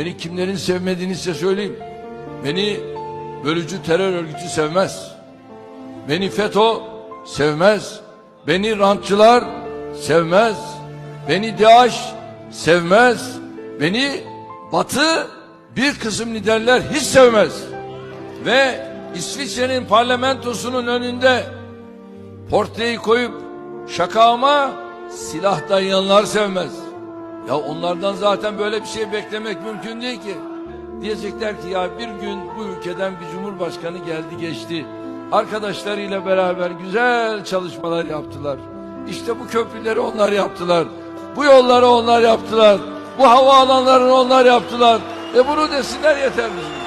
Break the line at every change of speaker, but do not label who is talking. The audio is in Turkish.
Beni kimlerin sevmediğini size söyleyeyim. Beni bölücü terör örgütü sevmez. Beni FETÖ sevmez. Beni rantçılar sevmez. Beni DAEŞ sevmez. Beni Batı bir kısım liderler hiç sevmez. Ve İsviçre'nin parlamentosunun önünde portreyi koyup şakama silah dayayanlar sevmez. Ya onlardan zaten böyle bir şey beklemek mümkün değil ki. Diyecekler ki ya bir gün bu ülkeden bir cumhurbaşkanı geldi geçti. Arkadaşlarıyla beraber güzel çalışmalar yaptılar. İşte bu köprüleri onlar yaptılar. Bu yolları onlar yaptılar. Bu havaalanlarını onlar yaptılar. E bunu desinler yeter bizim.